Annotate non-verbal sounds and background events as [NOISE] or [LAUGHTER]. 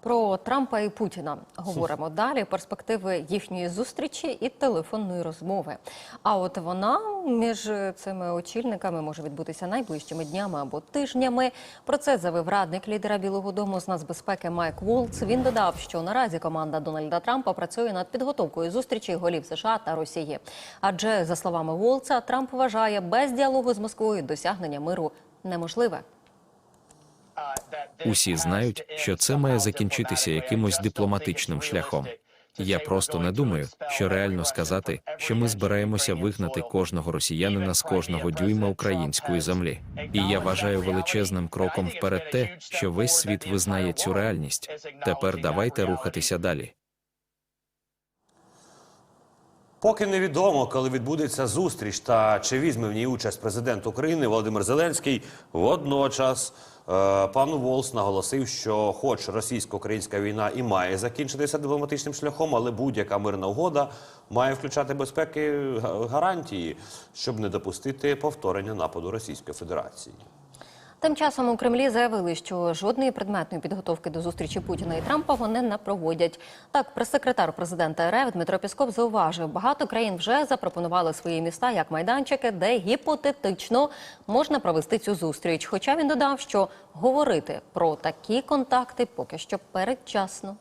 Про Трампа і Путіна говоримо [LAUGHS] далі. Перспективи їхньої зустрічі і телефонної розмови. А от вона між цими очільниками може відбутися найближчими днями або тижнями. Про це заявив радник лідера Білого Дому з нацбезпеки Майк Волц. Він додав, що наразі команда Дональда Трампа працює над підготовкою зустрічі голів США та Росії. Адже за словами Волца, Трамп вважає без діалогу з Москвою досягнення миру неможливе. Усі знають, що це має закінчитися якимось дипломатичним шляхом. Я просто не думаю, що реально сказати, що ми збираємося вигнати кожного росіянина з кожного дюйма української землі. І я вважаю величезним кроком вперед те, що весь світ визнає цю реальність. Тепер давайте рухатися далі. Поки невідомо, коли відбудеться зустріч та чи візьме в ній участь президент України Володимир Зеленський. Водночас е, пан Волс наголосив, що, хоч російсько-українська війна і має закінчитися дипломатичним шляхом, але будь-яка мирна угода має включати безпеки гарантії, щоб не допустити повторення нападу Російської Федерації. Тим часом у Кремлі заявили, що жодної предметної підготовки до зустрічі Путіна і Трампа вони не проводять. Так, прес-секретар президента РФ Дмитро Пісков зауважив, багато країн вже запропонували свої міста як майданчики, де гіпотетично можна провести цю зустріч. Хоча він додав, що говорити про такі контакти поки що передчасно.